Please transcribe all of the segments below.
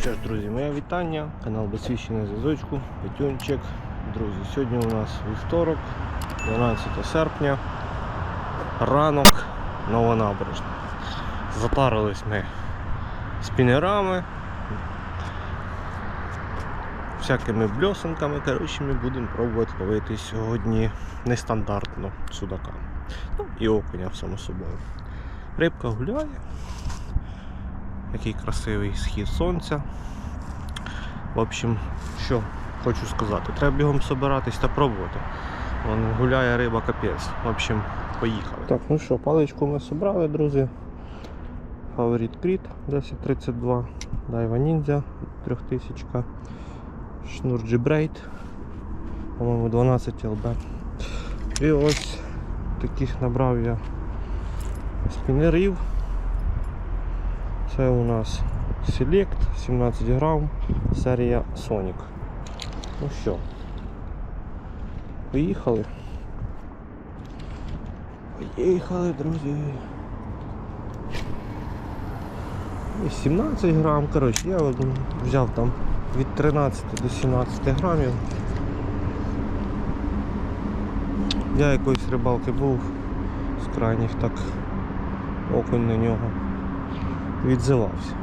Що ж, друзі, моє вітання, канал Безсвідчений зв'язочку, Петюнчик. Друзі, сьогодні у нас вівторок, 12 серпня, ранок, новонабережна. Затарились ми спінерами, всякими бльосинками. Коротше, ми будемо пробувати ловити сьогодні нестандартно судака. Ну, і окуня, само собою. Рибка гуляє. Який красивий схід сонця. В общем, що хочу сказати, треба бігом собиратись та пробувати. Вон гуляє риба капець. В общем, поїхали. Так, ну що, паличку ми зібрали, друзі. Фаворит Кріт 1032, Дайва Ніндзя 3000, шнур Джибрейт, по-моєму 12 ЛБ. І ось таких набрав я спінерів. Це у нас Select 17 грам, серія Sonic. Ну що, поїхали. Поїхали, друзі. І 17 грам, коротше, я взяв там від 13 до 17 грамів. Я якоїсь рибалки був з крайніх так окунь на нього відзивався.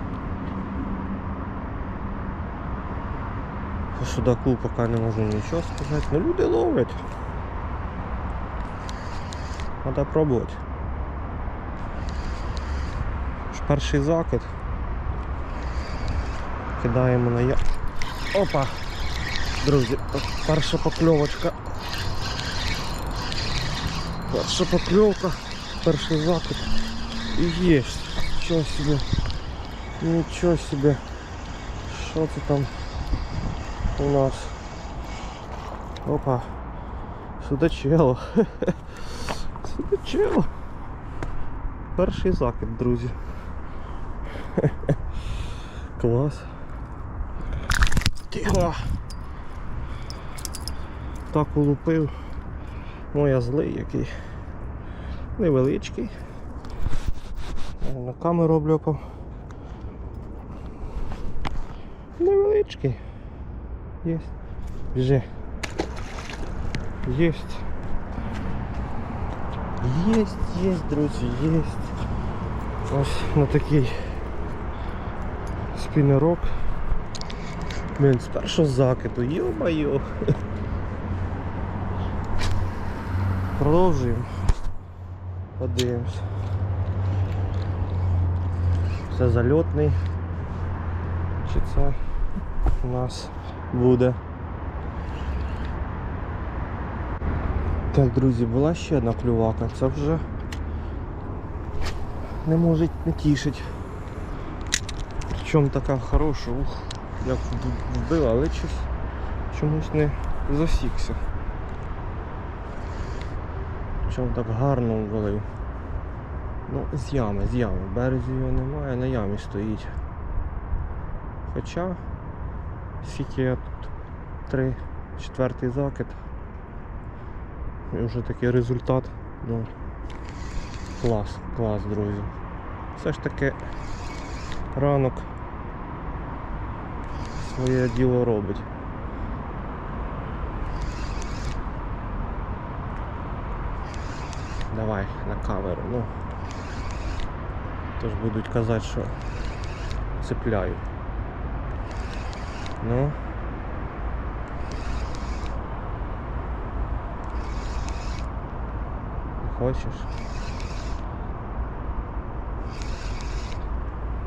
По судаку поки не можу нічого сказати. Ну люди ловлять. Треба пробувати. Ж Перший закид. Кидаємо на я. Опа! Друзі, от перша покльовочка. Перша покльовка, перший закид. І є. Нічого собі. Нічого собі. Що це там у нас? Опа. Судачело. Судачело. Перший закид, друзі. Клас. Тихо. Так улупив. Ну я злий який. Невеличкий. На камеру обльопав. Невеличкий. Єсть. Біжи. Єсть. Єсть, єсть, друзі, єсть. Ось на такий спінерок. Блін, з першого закиду, йо-майо. Продовжуємо. Подивимось. Це зальотний. Чи це у нас буде? Так, друзі, була ще одна клювака. Це вже не може не тішить. Причому така хороша, ух, як вбила, але щось чомусь не засікся. Причому так гарно ввалив. Ну, з ями, з ями. Березі його немає, на ямі стоїть. Хоча скільки я тут три, четвертий закид. І вже такий результат. Ну, клас, клас, друзі. Все ж таки ранок своє діло робить. Давай на камеру, ну. Тож будуть казати, що цепляю. Ну. Хочеш?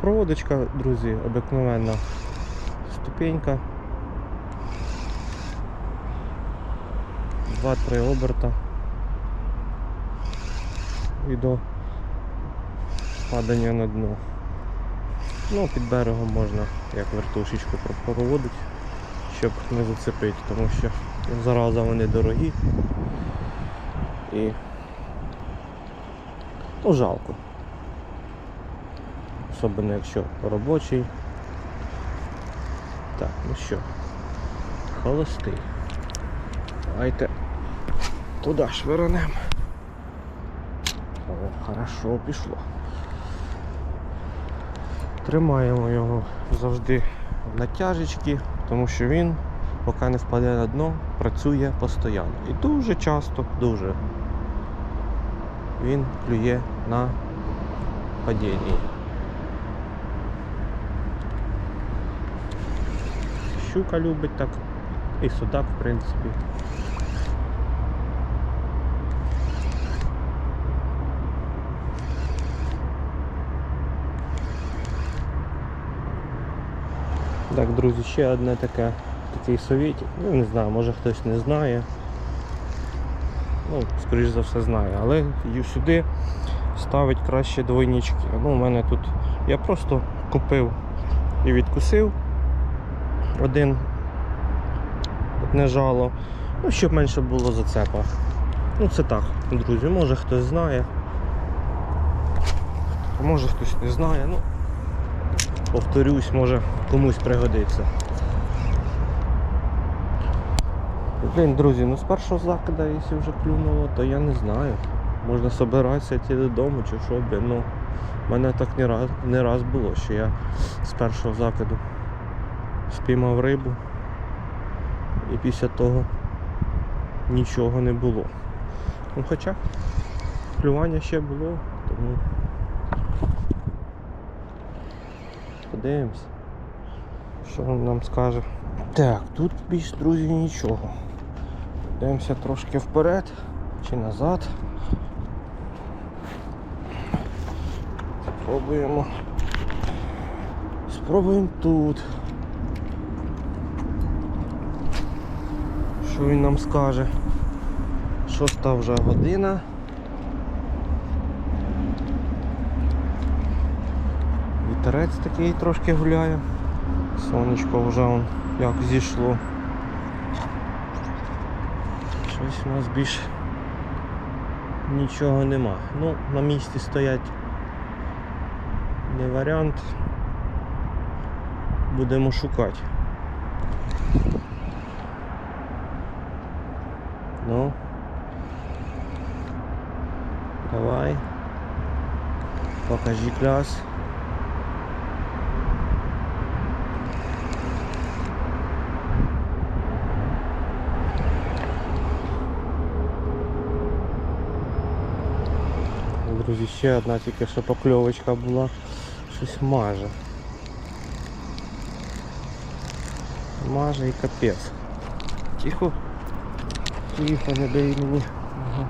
Проводочка, друзі, обикновенна ступенька. Два-три оберта. І до падання на дно. Ну, під берегом можна як вертушечку проводити, щоб не зацепити, тому що зараза вони дорогі і ну, жалко. Особливо якщо робочий. Так, ну що, холостий. Давайте туди швирнемо. О, хорошо пішло. Тримаємо його завжди натяжечки, тому що він, поки не впаде на дно, працює постійно. І дуже часто, дуже він клює на падінні. Щука любить так, і судак, в принципі. Так, друзі, ще одне таке, такий совєтик. Ну, не знаю, може хтось не знає. Ну, скоріш за все знає, але сюди ставить краще двойнички. Ну, у мене тут я просто купив і відкусив один одне жало, ну, щоб менше було зацепа. Ну це так, друзі, може хтось знає. А може хтось не знає, ну повторюсь, може комусь пригодиться. Блін, друзі, ну з першого закида, якщо вже клюнуло, то я не знаю. Можна собиратися йти додому чи що, блін, ну в мене так не раз, не раз було, що я з першого закиду спіймав рибу і після того нічого не було. Ну хоча клювання ще було, тому подивимось, що він нам скаже. Так, тут більш, друзі, нічого. Дивимося трошки вперед чи назад. Спробуємо. Спробуємо тут. Що він нам скаже? Шоста вже година. Вітерець такий трошки гуляє. Сонечко вже он як зійшло. Щось у нас більш нічого нема. Ну, на місці стоять не варіант. Будемо шукати. Ну. Давай. Покажи класс. Друзі, ще одна тільки що покльовочка була. Щось маже. Маже і капець. Тихо. Тихо, не дай мені. Ага.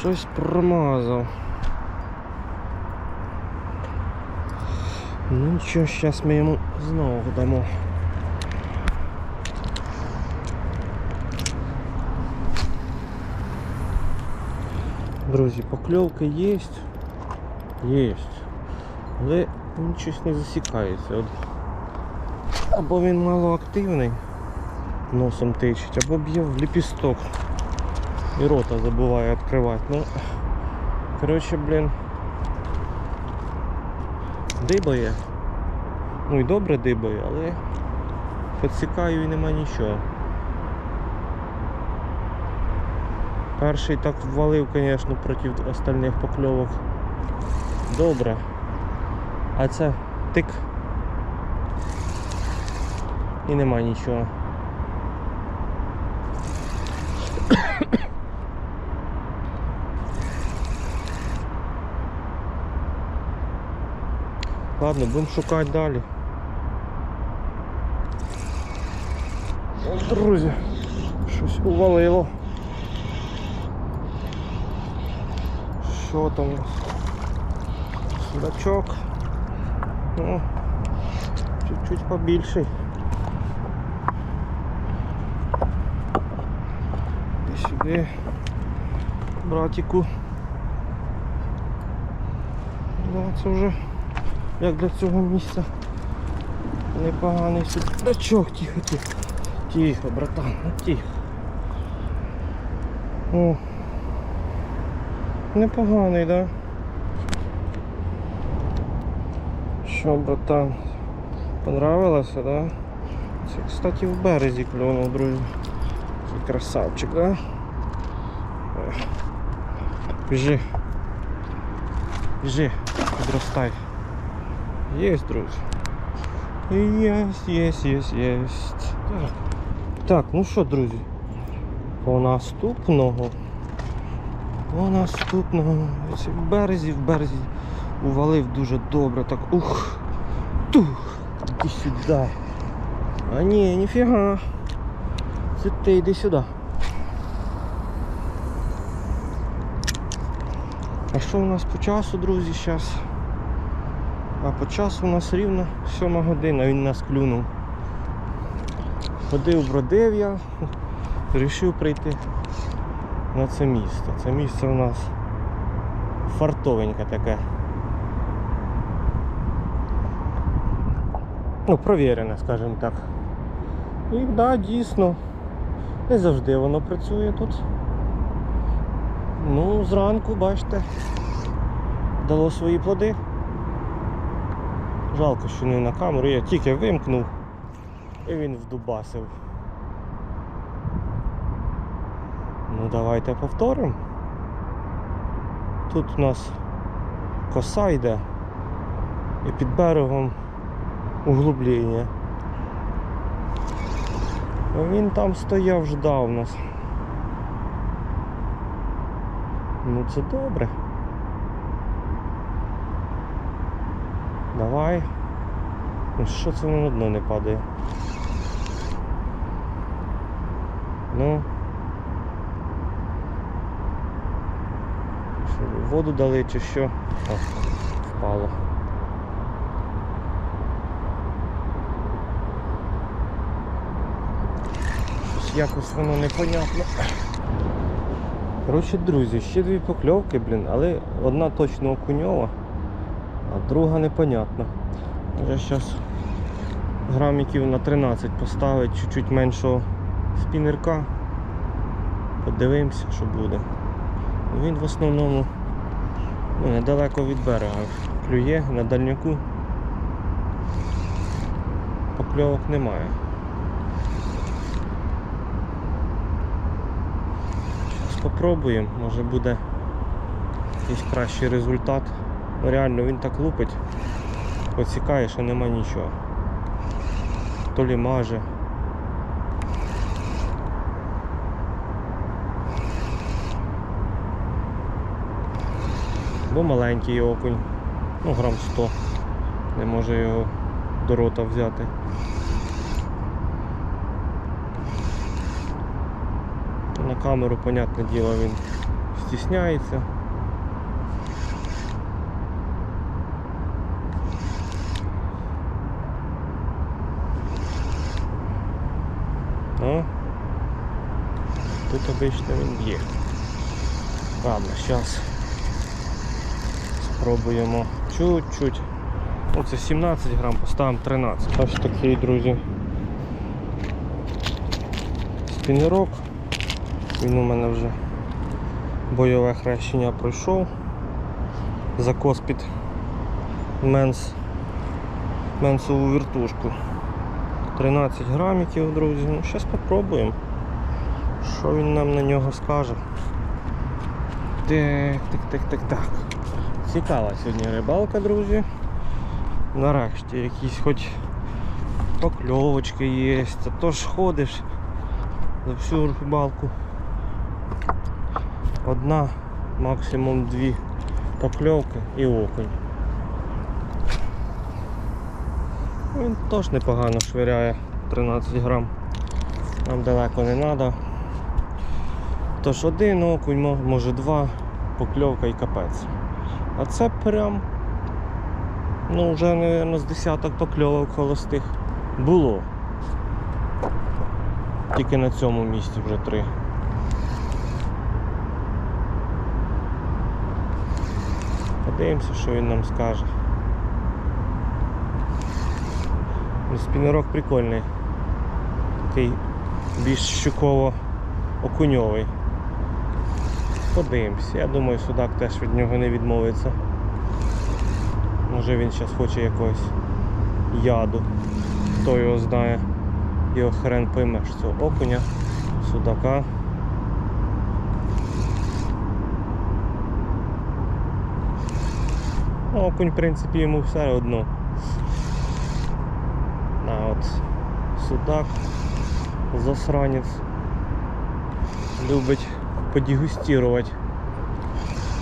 Щось промазав. Ну нічого, зараз ми йому знову дамо. Друзі, покльовки є. Є. Але він щось не засікається. От. Або він мало активний, носом тичить, або б'є в ліпісток. І рота забуває відкривати. Ну, коротше, блін. Дибає. Ну і добре дибає, але підсікаю і нема нічого. Перший так ввалив, звісно, проти остальних покльовок. Добре. А це тик. І нема нічого. Ладно, будемо шукати далі. Друзі, щось увалило. Що там? Судачок. Ну, чуть-чуть побільший. І сюди, братику. Ну, це вже як для цього місця непоганий судачок. Тихо, тихо. Тихо, братан, ну тихо. О. Непоганий, да? Що, братан? Понравилося, да? Це, кстати, в березі клюнув, друзі. Такий красавчик, да? Ех. Біжи. Біжи, підростай. Єсть, друзі. Єсть, єсть, єсть, єсть. Так. Так, ну що, друзі? По наступного. По наступного. Ці В березі, в березі увалив дуже добре. Так. Ух. Тух. Іди сюди. А ні, ніфіга. Це ти йди сюди. А що у нас по часу, друзі, зараз? А по часу у нас рівно 7 година, він нас клюнув. Ходив, бродив я, вирішив прийти на це місце. Це місце у нас фартовеньке таке. Ну, провірене, скажімо так. І так, да, дійсно, не завжди воно працює тут. Ну, зранку, бачите, дало свої плоди. Жалко, що не на камеру, я тільки вимкнув і він вдубасив. Ну давайте повторимо. Тут у нас коса йде і під берегом углублення. А він там стояв, ждав нас. Ну це добре. Давай. Ну що це воно на дно не падає? Ну. Що, ви, воду дали чи що? О, впало. Щось якось воно непонятно. Коротше, друзі, ще дві покльовки, блін, але одна точно окуньова, а друга непонятна. Може зараз граміків на 13 поставить чуть-чуть меншого спінерка. Подивимося, що буде. Він в основному ну, недалеко від берега клює на дальняку. Покльовок немає. Зараз попробуємо, може буде якийсь кращий результат. Ну, реально він так лупить, оцікає, що нема нічого. То лі Бо маленький окунь, ну грам 100, не може його до рота взяти. На камеру, понятне діло, він стісняється. Ну, тут обично він є. Ладно, зараз спробуємо чуть-чуть. Оце 17 грам, поставимо 13. Ось такий, друзі. Спінерок. Він у мене вже бойове хрещення пройшов. Закос під менс, менсову вертушку. 13 грамів, друзі. Ну, зараз спробуємо. Що він нам на нього скаже. Так, так, так, так, так. Цікава сьогодні рибалка, друзі. Нарешті якісь хоч покльовочки є. А то ж ходиш за всю рибалку. Одна, максимум дві покльовки і окунь. Він теж непогано швиряє 13 грам. Нам далеко не треба. Тож один окунь, може два, покльовка і капець. А це прям, ну вже, мабуть, з десяток покльовок холостих було. Тільки на цьому місці вже три. Подивимося, що він нам скаже. Спінерок прикольний. Такий більш щуково-окуньовий. Подивимось. Я думаю, судак теж від нього не відмовиться. Може він зараз хоче якогось яду. Хто його знає. Його хрен поймеш цього окуня, судака. Окунь, в принципі, йому все одно. На от судак, засранець. Любить подегустувати.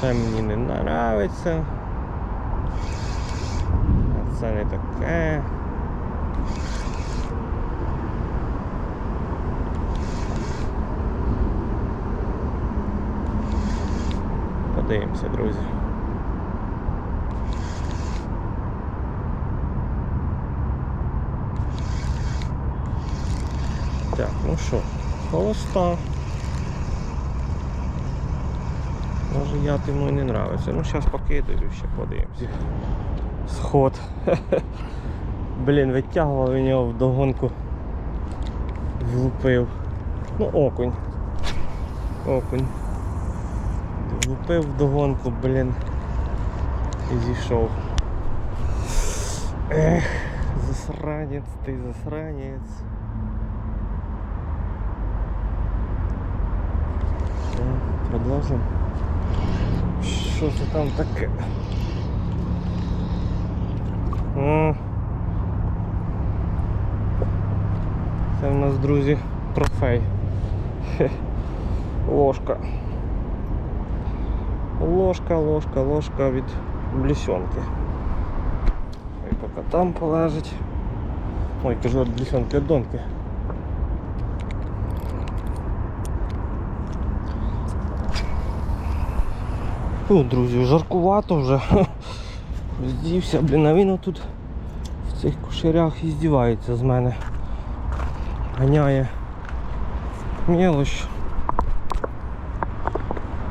Це мені не нравиться. А це не таке. Подивимося, друзі. Так, ну що, холоста. Може я йому і не нравиться. Ну зараз покидаю, ще подивимося. Сход. Блін, витягував він його вдогонку. Влупив. Ну, окунь. Окунь. Влупив вдогонку, блін. І зійшов. Ех, засранець, ти засранець. Ну, Продовжимо. Що це там таке? О. Це в нас, друзі, трофей. Хе. Ложка. Ложка, ложка, ложка від блісьонки. І поки там полежить. Ой, кажу від блісьонки, від донки. Фу, друзі, жаркувато вже. Здівся, блін, а він тут в цих кушерях і здівається з мене. Ганяє мелощ.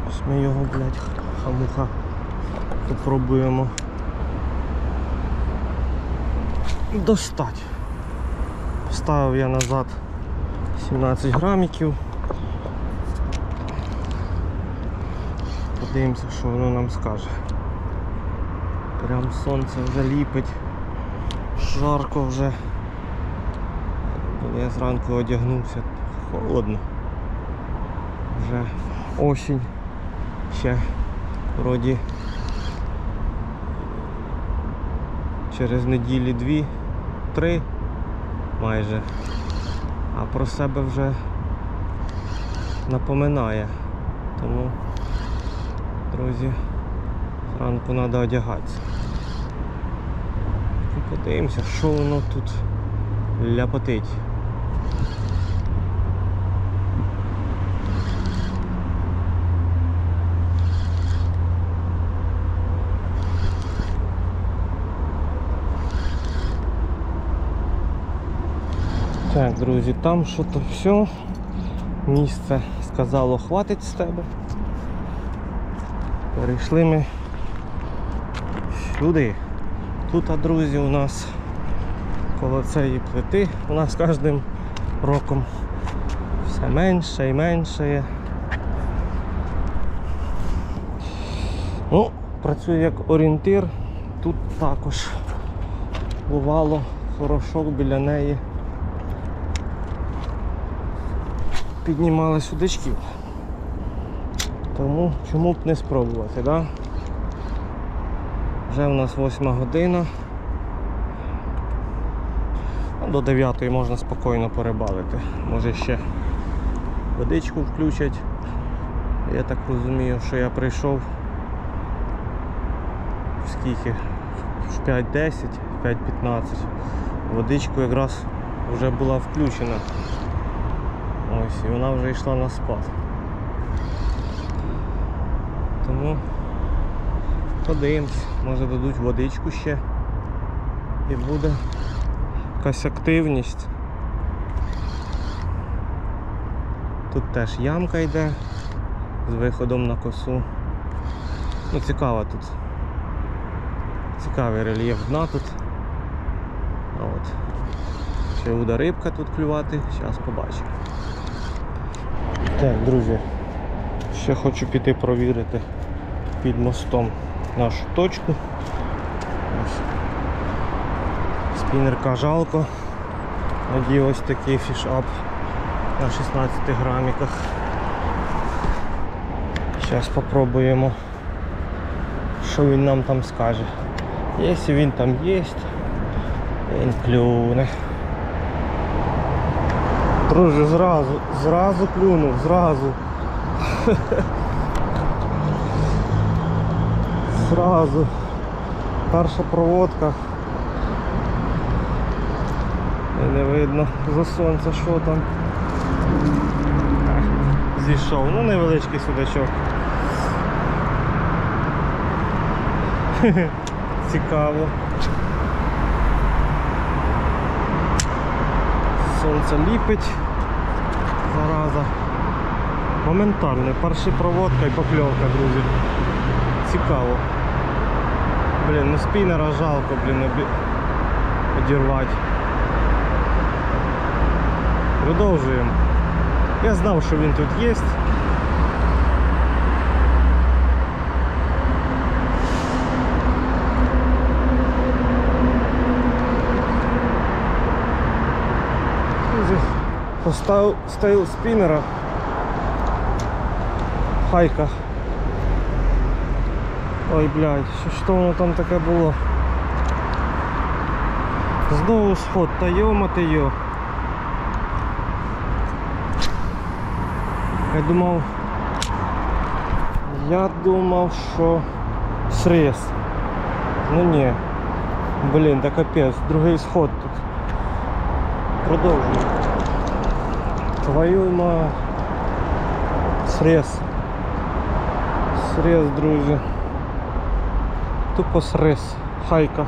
Ось ми його, блядь, хамуха попробуємо достати. Поставив я назад 17 граміків. Подивимося, що воно нам скаже. Прям сонце вже ліпить, жарко вже. Я зранку одягнувся, холодно. Вже осінь. Ще вроді через неділі дві, три майже. А про себе вже напоминає. Тому друзі, зранку треба одягатися. Подивимося, що воно тут ляпотить. Так, друзі, там що то все. Місце сказало, хватить з тебе. Перейшли ми сюди. Тут, друзі, у нас коло цієї плити у нас кожним роком все менше і менше. Ну, працює як орієнтир. Тут також бувало хорошок біля неї. Піднімали судачків. Тому чому б не спробувати, да? Вже у нас 8 година. До 9 можна спокійно перебалити. Може ще водичку включать. Я так розумію, що я прийшов в скільки? В 5.10, 5.15. Водичку якраз вже була включена. Ось, і вона вже йшла на спад. Тому подивимось, може дадуть водичку ще і буде якась активність. Тут теж ямка йде з виходом на косу. Ну цікаво тут. Цікавий рельєф дна тут. А от. Ще буде рибка тут клювати, зараз побачимо. Так, друзі, ще хочу піти провірити під мостом нашу точку. Ось. Жалко. Надію ось такий фішап на 16 граміках. Зараз спробуємо, що він нам там скаже. Якщо він там є, Він клюне. Друже, зразу, зразу клюнув, зразу. Зразу. Перша проводка. І не видно за сонце, що там. Зійшов. Ну невеличкий судачок. Цікаво. Сонце ліпить. Зараза. Моментально. Перша проводка і покльовка, друзі. Цікаво. Блін, ну спінера жалко, блін, обі... одірвати. Продовжуємо. Я знав, що він тут є. Друзі, Поставив стайл спінера. Хайка. Ой, блядь, що, що воно там таке було? Знову сход, та йомати йо. Я думав. Я думав, що срез. Ну ні. Блін, та капець, другий сход тут. Продовжуємо. Твою ма. Срез. Срез, друзі. Тупо срез. Хайка.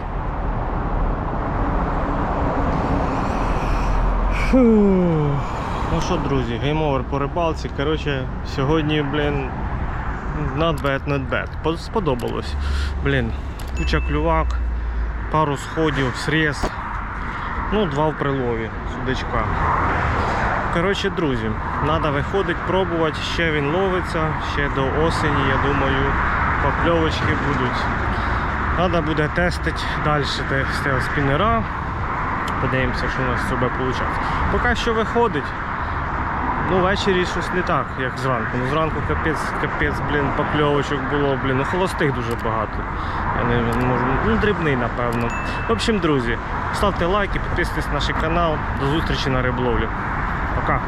Фу. Ну що, друзі, гейм-овер по рибалці. Коротше, сьогодні, блін, not bad, not bad. Сподобалось. Блін, куча клювак, пару сходів, срез. Ну, два в прилові, судачка. Коротше, друзі, треба виходити, пробувати. Ще він ловиться, ще до осені, я думаю, покльовочки будуть. Треба буде тестити далі стел спінера. Подивимося, що у нас з виходить. Поки що виходить. Ну, ввечері щось не так, як зранку. Ну, зранку капець, капець, блін, покльовочок було, блін, ну холостих дуже багато. Я не, можу. Ну, дрібний, напевно. В общем, друзі, ставте лайки, підписуйтесь на наш канал. До зустрічі на рибловлі. Пока.